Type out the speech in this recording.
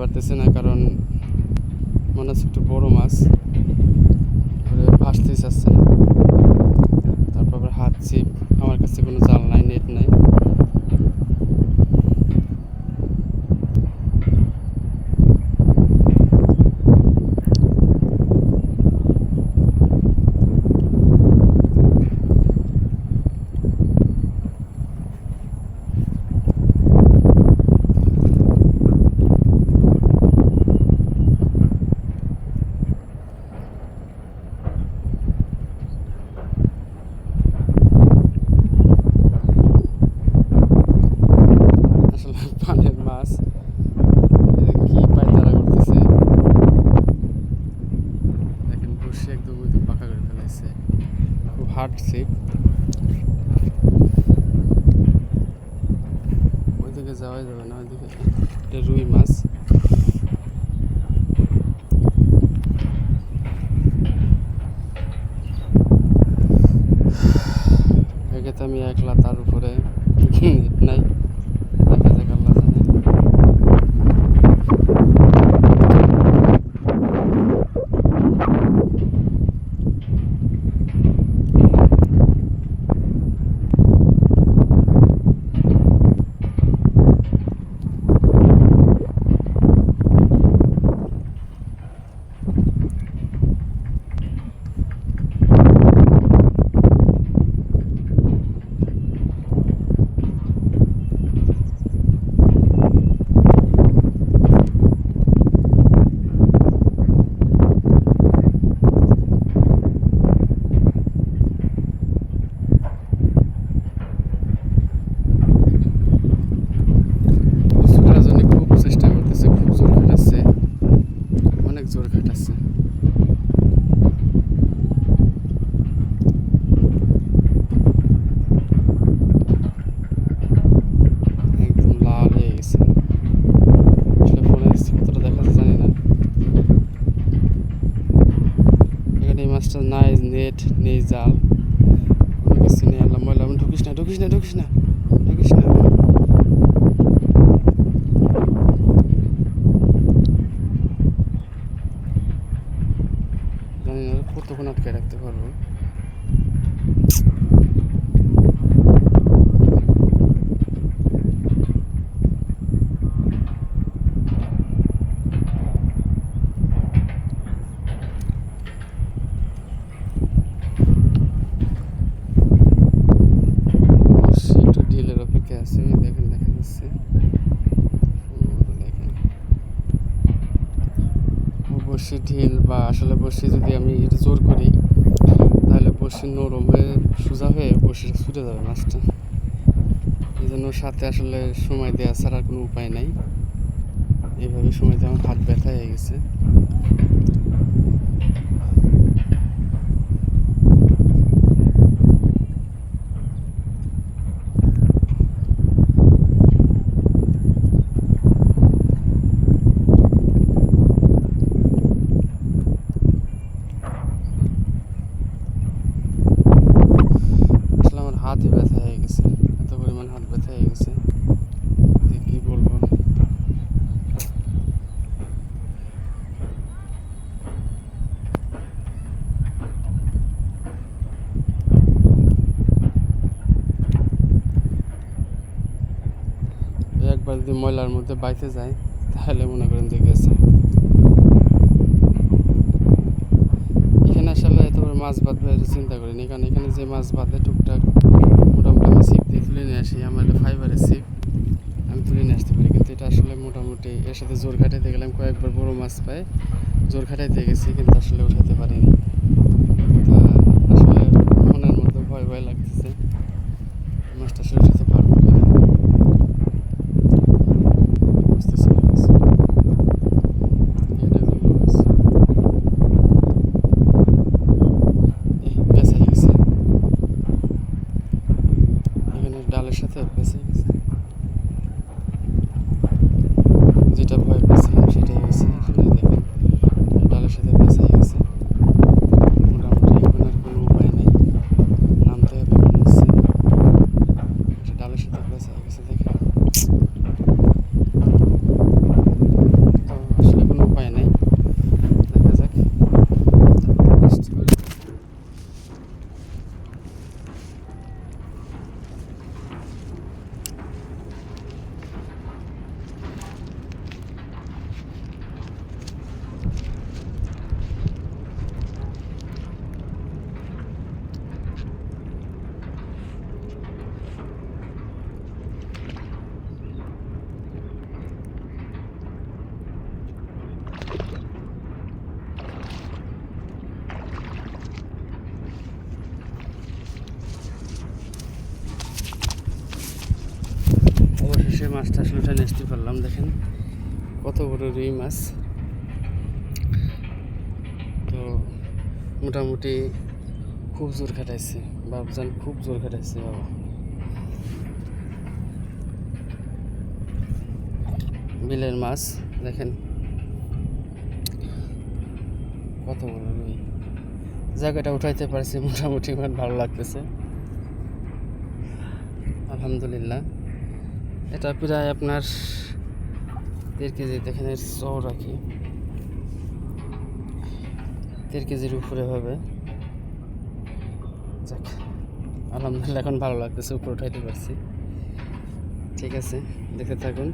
পারতেছে না, কারণ মনে হচ্ছে একটু বড়ো মাছ। ভাসতেই চাচ্ছে না। তারপর হাত ছিপ, আমার কাছে কোনো জাল নাই, নেট নাই আসলে পানের মাছ এ কি পায়তারা করতেছে দেখেন বসে একদম একদম পাকা করে ফেলাইছে খুব হার্ড ছিপ ওইদিকে যাওয়াই যাবে না ওইদিকে এটা রুই মাছ। আমি একলা তার উপরে নেট নাই দেখা যাক আল্লাহ জানে ছোটার জন্য খুব চেষ্টা করতেছে খুব জোর খাটাচ্ছে অনেক জোর খাটাচ্ছে একদম লাল হয়ে গেছে আসলে ফোনের স্ক্রিপ্টটা দেখা যাচ্ছে জানি না এখানে এই মাছটা নাই নেট নেই জাল। কোনো কিছু নেই, আল্লাহ ময়লা, ঢুকিস না ঢুকিস না ঢুকিস না ঢুকিস না। জানি না কতক্ষণ আটকে রাখতে পারব বসে একটু ডিলের অপেক্ষা আছে ওই দেখেন দেখা যাচ্ছে ও, দেখেন ও বসি ঢিল বা আসলে বসি যদি আমি এটা জোর করি, তাহলে বসি নরম হয়ে, সোজা হয়ে বসিটা ছুটে যাবে মাছটা এই জন্য সাথে আসলে সময় দেওয়া ছাড়া কোনো উপায় নাই। এইভাবে সময় আমার হাত ব্যথা হয়ে গেছে আসলে আমার হাতই ব্যথা হয়ে গেছে এত পরিমাণ হাত ব্যথা হয়ে গেছে যে কি বলব একবার যদি ময়লার মধ্যে বাইতে যায়, তাহলে মনে করেন যে গেছে। এখানে আসলে এত বড় মাছ বাঁধবে চিন্তা করিনি কারণ এখানে যে মাছ বাঁধে টুকটাক, মোটামুটি আমি ছিপ দিয়ে তুলে নিয়ে আসি, আমার এটা ফাইবারের ছিপ, আমি তুলে নিয়ে আসতে পারি। কিন্তু এটা আসলে মোটামুটি এর সাথে জোর খাটাইতে গেলাম কয়েকবার বড় মাছ পাই, জোর খাটাইতে গেছি, কিন্তু আসলে উঠাতে পারিনি তা আসলে মনের মধ্যে ভয় ভয় লাগতেছে মাছটা আসলে উঠাতে পারব কিনা বুঝতেছি না কিছু। এটা হলো মাছ। এই পেঁচা গেছে এখানে ডালের সাথে বেঁচে গেছে। যেটা ভয় পেয়েছিলাম সেটাই হয়েছে। ডালের সাথে পেঁচে গেছে মোটামুটি এখন আর কোনো উপায় নেই নামতে হবে মনে হচ্ছে এটা ডালের সাথে পেঁচে গেছে দেখেন তো মাছটা আসলে উঠে নিয়ে পারলাম, দেখেন। কত বড় রুই মাছ। তো মোটামুটি খুব জোর খাটাইছে। বাবজান খুব জোর খাটাইছে, বাবা। বিলের মাছ, দেখেন। কত বড় রুই। জায়গাটা উঠাইতে পারছি, মোটামুটি আমার ভালো লাগতেছে। আলহামদুলিল্লাহ। এটা প্রায় আপনার দেড় কেজি, দেখেন এর চওড়া কি। দেড় কেজির উপরে হবে। যাক, আলহামদুলিল্লাহ, এখন ভালো লাগতেছে, উপরে উঠাইতে পারছি। ঠিক আছে দেখে থাকুন।